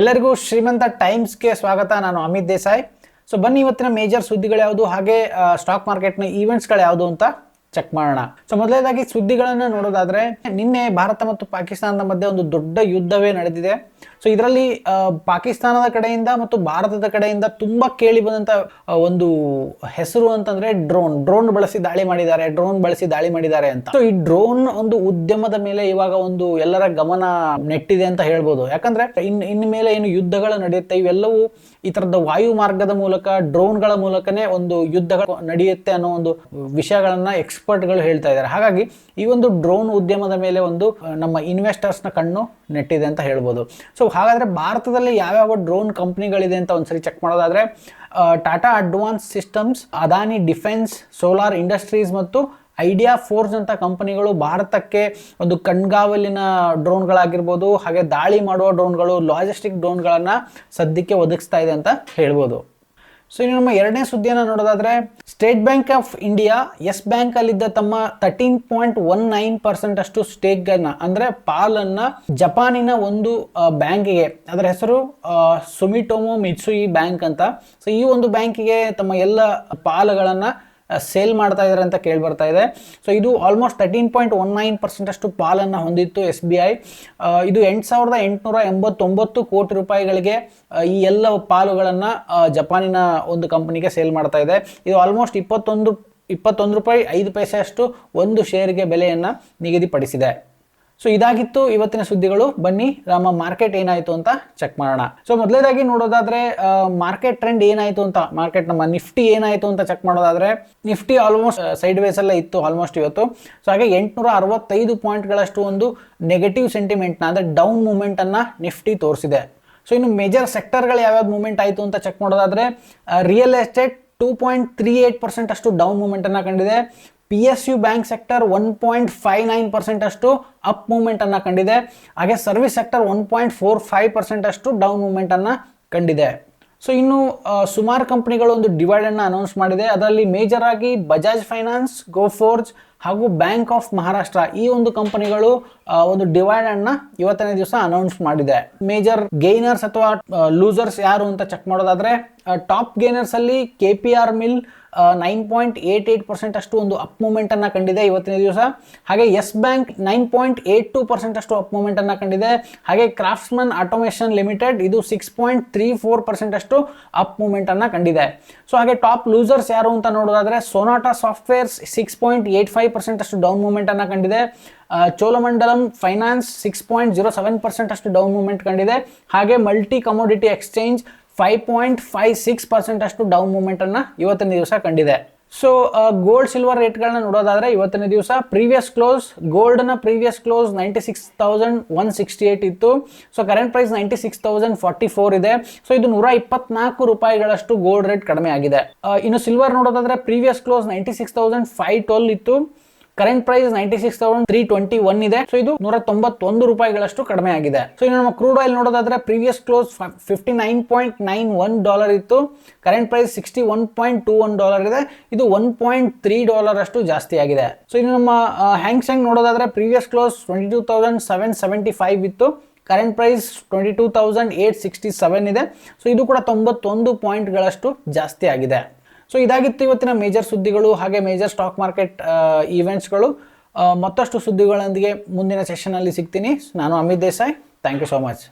ಎಲ್ಲರಿಗೂ ಶ್ರೀಮಂತ ಟೈಮ್ಸ್ಗೆ ಸ್ವಾಗತ. ನಾನು ಅಮಿತ್ ದೇಸಾಯಿ. ಸೊ ಬನ್ನಿ ಇವತ್ತಿನ ಮೇಜರ್ ಸುದ್ದಿಗಳು ಯಾವುದು? ಹಾಗೆ ಸ್ಟಾಕ್ ಮಾರ್ಕೆಟ್ನ ಈವೆಂಟ್ಸ್ಗಳು ಯಾವುದು ಅಂತ ಚೆಕ್ ಮಾಡೋಣ. ಸೊ ಮೊದಲನೇದಾಗಿ ಸುದ್ದಿಗಳನ್ನು ನೋಡೋದಾದ್ರೆ, ನಿನ್ನೆ ಭಾರತ ಮತ್ತು ಪಾಕಿಸ್ತಾನದ ಮಧ್ಯೆ ಒಂದು ದೊಡ್ಡ ಯುದ್ಧವೇ ನಡೆದಿದೆ. ಸೊ ಇದರಲ್ಲಿ ಪಾಕಿಸ್ತಾನದ ಕಡೆಯಿಂದ ಮತ್ತು ಭಾರತದ ಕಡೆಯಿಂದ ತುಂಬ ಕೇಳಿ ಬಂದಂತ ಒಂದು ಹೆಸರು ಅಂತಂದ್ರೆ ಡ್ರೋನ್. ಡ್ರೋನ್ ಬಳಸಿ ದಾಳಿ ಮಾಡಿದ್ದಾರೆ, ಡ್ರೋನ್ ಬಳಸಿ ದಾಳಿ ಮಾಡಿದ್ದಾರೆ ಅಂತ. ಸೊ ಈ ಡ್ರೋನ್ ಒಂದು ಉದ್ಯಮದ ಮೇಲೆ ಇವಾಗ ಒಂದು ಎಲ್ಲರ ಗಮನ ನೆಟ್ಟಿದೆ ಅಂತ ಹೇಳ್ಬೋದು. ಯಾಕಂದ್ರೆ, ಇನ್ ಇನ್ನು ಮೇಲೆ ಏನು ಯುದ್ಧಗಳು ನಡೆಯುತ್ತೆ, ಇವೆಲ್ಲವೂ ಈ ತರದ ವಾಯು ಮಾರ್ಗದ ಮೂಲಕ, ಡ್ರೋನ್ಗಳ ಮೂಲಕನೇ ಒಂದು ಯುದ್ಧಗಳು ನಡೆಯುತ್ತೆ ಅನ್ನೋ ಒಂದು ವಿಷಯಗಳನ್ನ ಎಕ್ಸ್ಪರ್ಟ್ಗಳು ಹೇಳ್ತಾ ಇದ್ದಾರೆ. ಹಾಗಾಗಿ ಈ ಒಂದು ಡ್ರೋನ್ ಉದ್ಯಮದ ಮೇಲೆ ಒಂದು ನಮ್ಮ ಇನ್ವೆಸ್ಟರ್ಸ್ನ ಕಣ್ಣು ನೆಟ್ಟಿದೆ ಅಂತ ಹೇಳ್ಬೋದು. ಸೊ ಹಾಗಾದರೆ ಭಾರತದಲ್ಲಿ ಯಾವ್ಯಾವ ಡ್ರೋನ್ ಕಂಪ್ನಿಗಳಿದೆ ಅಂತ ಒಂದ್ಸರಿ ಚೆಕ್ ಮಾಡೋದಾದರೆ Tata Advance Systems, Adani Defence, Solar Industries ಮತ್ತು ಐಡಿಯಾ ಫೋರ್ಸ್ ಅಂತ ಕಂಪನಿಗಳು ಭಾರತಕ್ಕೆ ಒಂದು ಕಣ್ಗಾವಲಿನ ಡ್ರೋನ್ಗಳಾಗಿರ್ಬೋದು, ಹಾಗೆ ದಾಳಿ ಮಾಡುವ ಡ್ರೋನ್ಗಳು, ಲಾಜಿಸ್ಟಿಕ್ ಡ್ರೋನ್ಗಳನ್ನು ಸದ್ಯಕ್ಕೆ ಒದಗಿಸ್ತಾ ಇದೆ ಅಂತ ಹೇಳ್ಬೋದು. ಸೊ ಇನ್ನು ನಮ್ಮ ಎರಡನೇ ಸುದ್ದಿಯನ್ನು ನೋಡೋದಾದ್ರೆ State Bank of India Yes Bank ಅಲ್ಲಿದ್ದ ತಮ್ಮ thirteen point one nine percent ಅಷ್ಟು ಸ್ಟೇಕ್ ಅನ್ನ, ಅಂದ್ರೆ ಪಾಲನ್ನ ಜಪಾನಿನ ಒಂದು ಬ್ಯಾಂಕಿಗೆ, ಅದರ ಹೆಸರು ಸುಮಿಟೋಮೋ ಮಿಟ್ಸುಯಿ ಬ್ಯಾಂಕ್ ಅಂತ. ಸೊ ಈ ಒಂದು ಬ್ಯಾಂಕಿಗೆ ತಮ್ಮ ಎಲ್ಲ ಪಾಲುಗಳನ್ನ ಸೇಲ್ ಮಾಡ್ತಾ ಇದ್ದಾರೆ ಅಂತ ಕೇಳಿ ಬರ್ತಾ ಇದೆ. ಸೊ ಇದು almost thirteen point one nine percent ಅಷ್ಟು ಪಾಲನ್ನು ಹೊಂದಿತ್ತು ಎಸ್ ಬಿ ಐ ಇದು ಎಂಟು ಸಾವಿರದ ಎಂಟುನೂರ ಎಂಬತ್ತೊಂಬತ್ತು ಕೋಟಿ ರೂಪಾಯಿಗಳಿಗೆ ಈ ಎಲ್ಲ ಪಾಲುಗಳನ್ನು ಜಪಾನಿನ ಒಂದು ಕಂಪನಿಗೆ ಸೇಲ್ ಮಾಡ್ತಾ ಇದೆ. ಇದು ಆಲ್ಮೋಸ್ಟ್ ಇಪ್ಪತ್ತೊಂದು ಇಪ್ಪತ್ತೊಂದು ರೂಪಾಯಿ ಐದು ಪೈಸೆ ಅಷ್ಟು ಒಂದು ಶೇರ್ಗೆ ಬೆಲೆಯನ್ನು ನಿಗದಿಪಡಿಸಿದೆ. ಸೊ ಇದಾಗಿತ್ತು ಇವತ್ತಿನ ಸುದ್ದಿಗಳು. ಬನ್ನಿ ನಮ್ಮ ಮಾರ್ಕೆಟ್ ಏನಾಯಿತು ಅಂತ ಚೆಕ್ ಮಾಡೋಣ. ಸೊ ಮೊದಲೇದಾಗಿ ನೋಡೋದಾದ್ರೆ ಮಾರ್ಕೆಟ್ ಟ್ರೆಂಡ್ ಏನಾಯಿತು ಅಂತ ಮಾರ್ಕೆಟ್ ನಮ್ಮ ನಿಫ್ಟಿ ಏನಾಯಿತು ಅಂತ ಚೆಕ್ ಮಾಡೋದಾದ್ರೆ, ನಿಫ್ಟಿ ಆಲ್ಮೋಸ್ಟ್ ಸೈಡ್ ವೇಸ್ ಎಲ್ಲ ಇತ್ತು ಆಲ್ಮೋಸ್ಟ್ ಇವತ್ತು. ಸೊ ಹಾಗೆ ಎಂಟುನೂರ ಅರವತ್ತೈದು ಪಾಯಿಂಟ್ಗಳಷ್ಟು ಒಂದು ನೆಗೆಟಿವ್ ಸೆಂಟಿಮೆಂಟ್ನ ಅಂದರೆ ಡೌನ್ ಮೂಮೆಂಟನ್ನು ನಿಫ್ಟಿ ತೋರಿಸಿದೆ. ಸೊ ಇನ್ನು ಮೇಜರ್ ಸೆಕ್ಟರ್ಗಳು ಯಾವ್ಯಾವ ಮೂಮೆಂಟ್ ಆಯಿತು ಅಂತ ಚೆಕ್ ಮಾಡೋದಾದ್ರೆ real estate two point three eight percent ಅಷ್ಟು ಡೌನ್ ಮೂಮೆಂಟನ್ನು ಕಂಡಿದೆ. P S U bank sector one point five nine percent ಅಷ್ಟು ಅಪ್ ಮೂವ್ಮೆಂಟ್ ಅನ್ನು ಕಂಡಿದೆ. ಹಾಗೆ service sector one point four five percent ಅಷ್ಟು ಡೌನ್ ಮೂವ್ಮೆಂಟ್ ಅನ್ನು ಕಂಡಿದೆ. ಸೊ ಇನ್ನು ಸುಮಾರು ಕಂಪನಿಗಳು ಒಂದು ಡಿವೈಡ್ ಅನ್ನ ಅನೌನ್ಸ್ ಮಾಡಿದೆ. ಅದರಲ್ಲಿ ಮೇಜರ್ ಆಗಿ ಬಜಾಜ್ ಫೈನಾನ್ಸ್ ಗೋಫೋರ್ಜ್ ಹಾಗೂ ಬ್ಯಾಂಕ್ ಆಫ್ ಮಹಾರಾಷ್ಟ್ರ ಈ ಒಂದು ಕಂಪನಿಗಳು ಒಂದು ಡಿವೈಡ್ ಅನ್ನ ಇವತ್ತಿನ ದಿವಸ ಅನೌನ್ಸ್ ಮಾಡಿದೆ. ಮೇಜರ್ ಗೇನರ್ಸ್ ಅಥವಾ ಲೂಸರ್ಸ್ ಯಾರು ಅಂತ ಚೆಕ್ ಮಾಡೋದಾದ್ರೆ ಟಾಪ್ ಗೇನರ್ಸ್ ಅಲ್ಲಿ K P R mill nine point eight eight percent ಅಷ್ಟು ಒಂದು ಅಪ್ ಮೂಮೆಂಟ್ ಅನ್ನ ಕಂಡಿದೆ ಇವತ್ತಿನ ದಿವಸ. ಹಾಗೆ Yes Bank nine point eight two percent ಅಷ್ಟು ಅಪ್ ಮೂಮೆಂಟ್ ಅನ್ನ ಕಂಡಿದೆ. ಹಾಗೆ ಕ್ರಾಫ್ಟ್ಸ್ಮನ್ ಆಟೋಮೇಷನ್ ಲಿಮಿಟೆಡ್ ಇದು six point three four percent ಅಷ್ಟು ಅಪ್ ಮೂಮೆಂಟ್ ಅನ್ನ ಕಂಡಿದೆ. ಸೊ ಹಾಗೆ ಟಾಪ್ ಲೂಸರ್ಸ್ ಯಾರು ಅಂತ ನೋಡೋದಾದ್ರೆ Sonata softwares six point eight five percent ಅಷ್ಟು ಡೌನ್ ಮೂಮೆಂಟ್ ಅನ್ನ ಕಂಡಿದೆ. Cholamandalam Finance six point zero seven percent ಅಷ್ಟು ಡೌನ್ ಮೂಮೆಂಟ್ ಕಂಡಿದೆ. ಹಾಗೆ multi commodity exchange five point five six percent ಅಷ್ಟು ಡೌನ್ ಮೂವ್ಮೆಂಟ್ ಅನ್ನ ಇವತ್ತಿನ ದಿವಸ ಕಂಡಿದೆ. ಸೊ ಗೋಲ್ಡ್ ಸಿಲ್ವರ್ ರೇಟ್ಗಳನ್ನ ನೋಡೋದಾದ್ರೆ ಇವತ್ತಿನ ದಿವಸ previous close ಗೋಲ್ಡ್ನ previous close ninety six thousand one sixty eight ಇತ್ತು so current price ninety six thousand forty four ಇದೆ ಸೊ ಇದು ನೂರ ಇಪ್ಪತ್ನಾಲ್ಕು ರೂಪಾಯಿಗಳಷ್ಟು ಗೋಲ್ಡ್ ರೇಟ್ ಕಡಿಮೆ ಆಗಿದೆ ಇನ್ನು ಸಿಲ್ವರ್ ನೋಡೋದಾದ್ರೆ previous close ninety six thousand five twelve ಇತ್ತು current price ninety six thousand three twenty one ಇದೆ. ಸೊ ಇದು ನೂರ ತೊಂಬತ್ತೊಂದು ರೂಪಾಯಿಗಳಷ್ಟು ಕಡಿಮೆ ಆಗಿದೆ. ಸೊ ಇನ್ನು ನಮ್ಮ ಕ್ರೂಡ್ ಆಯಿಲ್ ನೋಡೋದಾದ್ರೆ previous close fifty nine point nine one dollar ಇತ್ತು. Current price sixty one point two one dollar ಇದೆ. ಇದು ಒನ್ ಪಾಯಿಂಟ್ ತ್ರೀ ಡಾಲರ್ ಅಷ್ಟು ಜಾಸ್ತಿ ಆಗಿದೆ. ಸೊ ಇನ್ನು ನಮ್ಮ ಹ್ಯಾಂಗ್ ಸ್ಯಾಂಗ್ ನೋಡೋದಾದ್ರೆ previous close twenty two thousand seven seventy five ಇತ್ತು. Current price twenty two thousand eight sixty seven ಇದೆ. ಸೊ ಇದು ಕೂಡ ತೊಂಬತ್ತೊಂದು ಪಾಯಿಂಟ್ಗಳಷ್ಟು ಜಾಸ್ತಿ ಆಗಿದೆ. ಸೊ ಇದಾಗಿತ್ತು ಇವತ್ತಿನ ಮೇಜರ್ ಸುದ್ದಿಗಳು, ಹಾಗೆ ಮೇಜರ್ ಸ್ಟಾಕ್ ಮಾರ್ಕೆಟ್ ಈವೆಂಟ್ಸ್ಗಳು ಮತ್ತಷ್ಟು ಸುದ್ದಿಗಳೊಂದಿಗೆ ಮುಂದಿನ ಸೆಷನಲ್ಲಿ ಸಿಗ್ತೀನಿ. ನಾನು Amit Desai. Thank you so much